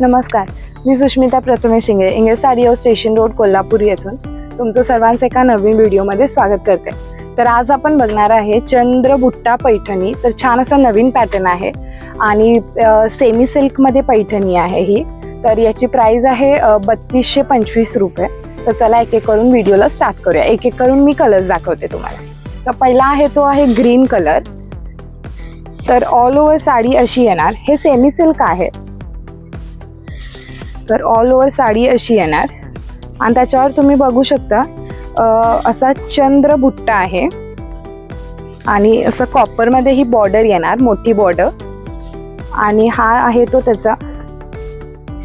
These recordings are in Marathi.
नमस्कार मी सुष्मिता प्रथमे शिंगे इंग्रज साडी स्टेशन रोड कोल्हापूर येथून तुमचं सर्वांचं एका नवीन व्हिडिओमध्ये स्वागत करते. तर आज आपण बघणार आहे चंद्रबुट्टा पैठणी तर छान असा नवीन पॅटर्न आहे आणि सेमी सिल्कमध्ये पैठणी आहे ही. तर याची प्राईज आहे बत्तीसशे पंचवीस रुपये. तर चला एक एक करून व्हिडिओला स्टार्ट करूया. एक एक करून मी कलर्स दाखवते तुम्हाला. तर पहिला आहे तो आहे ग्रीन कलर तर ऑल ओव्हर साडी अशी येणार. हे सेमी सिल्क आहे. तर ऑल ओव्हर साडी अशी येणार. आणि त्याच्यावर तुम्ही बघू शकता असा चंद्र बुट्टा आहे. आणि असं कॉपरमध्ये ही बॉर्डर येणार मोठी बॉर्डर आणि हा आहे तो त्याचा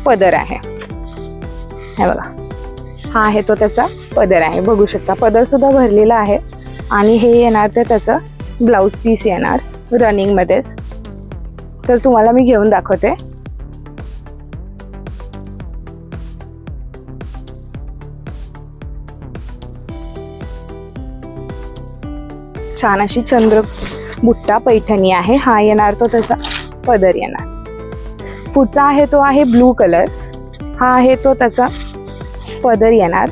पदर आहे. हे बघा. हा आहे तो त्याचा पदर आहे. बघू शकता पदर सुद्धा भरलेला आहे. आणि हे येणार ते त्याचं ब्लाऊज पीस येणार रनिंगमध्येच तर तुम्हाला मी घेऊन दाखवते. छान अशी चंद्र बुट्टा पैठणी आहे. हा येणार तो त्याचा पदर येणार. पुढचा आहे तो आहे ब्लू कलर. हा आहे तो त्याचा पदर येणार.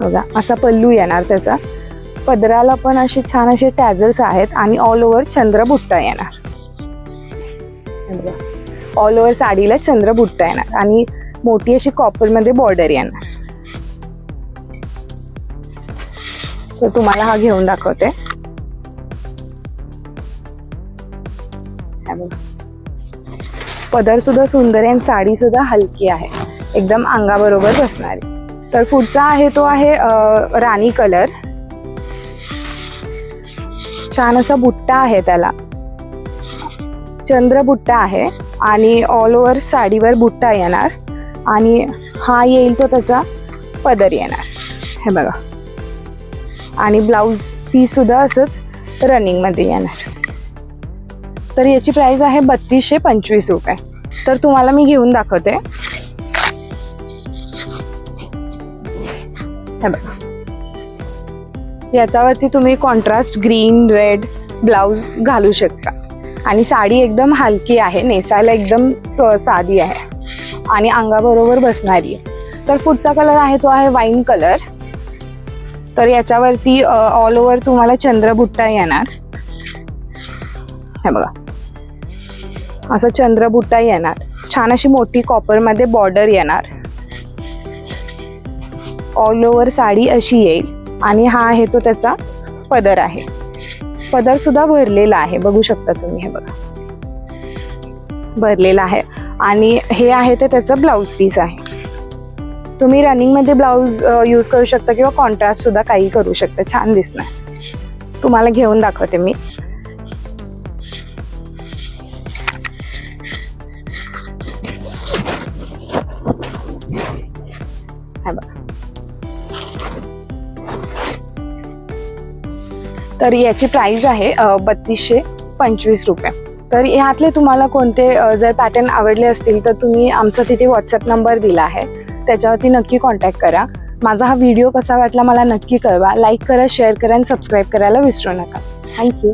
बघा असा पल्लू येणार त्याचा. पदराला पण असे छान असे टॅझल्स आहेत आणि ऑल ओव्हर चंद्रबुट्टा येणार. ऑल ओव्हर साडीला चंद्रबुट्टा येणार आणि मोठी अशी कॉपरमध्ये बॉर्डर येणार. तर तुम्हाला हा घेऊन दाखवते. पदर सुद्धा सुंदर आहे आणि साडी सुद्धा हलकी आहे. एकदम अंगाबरोबर बसणारी. तर पुढचा आहे तो आहे राणी कलर. छान असा बुट्टा आहे त्याला. चंद्र बुट्टा आहे आणि ऑल ओव्हर साडीवर बुट्टा येणार. आणि हा येईल तो त्याचा पदर येणार. हे बघा. आणि ब्लाऊज पीस सुद्धा असंच रनिंगमध्ये येणार. तर याची प्राईज आहे बत्तीसशे पंचवीस रुपये. तर तुम्हाला मी घेऊन दाखवते. हे बघा. याच्यावरती तुम्ही कॉन्ट्रास्ट ग्रीन रेड ब्लाऊज घालू शकता. आणि साडी एकदम हलकी आहे नेसायला एकदम स- साधी आहे. आणि अंगाबरोबर बसणारी आहे. तर पुढचा कलर आहे तो आहे वाईन कलर तर याच्यावरती ऑल ओव्हर तुम्हाला चंद्रबुट्टा येणार. हे बघा. असं चंद्रबुट्टा येणार. छान अशी मोठी कॉपरमध्ये बॉर्डर येणार. ऑल ओव्हर साडी अशी येईल. आणि हा आहे तो त्याचा पदर आहे. पदर सुद्धा भरलेला आहे. बघू शकता तुम्ही हे बघा. भरलेला आहे. आणि हे आहे ते त्याचं ब्लाऊज पीस आहे. तुम्ही रनिंगमध्ये ब्लाऊज यूज करू शकता किंवा कॉन्ट्रास्ट सुद्धा काही करू शकता. छान दिसणार. तुम्हाला घेऊन दाखवते मी. तर याची प्राइस आहे बत्तीसशे पंचवीस रुपये. तर ह्यातले तुम्हाला कोणते जर पॅटर्न आवडले असतील तर तुम्ही आमचा तिथे व्हॉट्सअप नंबर दिला आहे. त्याच्यावरती नक्की कॉन्टॅक्ट करा. माझा हा व्हिडिओ कसा वाटला मला नक्की कळवा. लाईक करा शेअर करा आणि सबस्क्राईब करायला विसरू नका. थँक्यू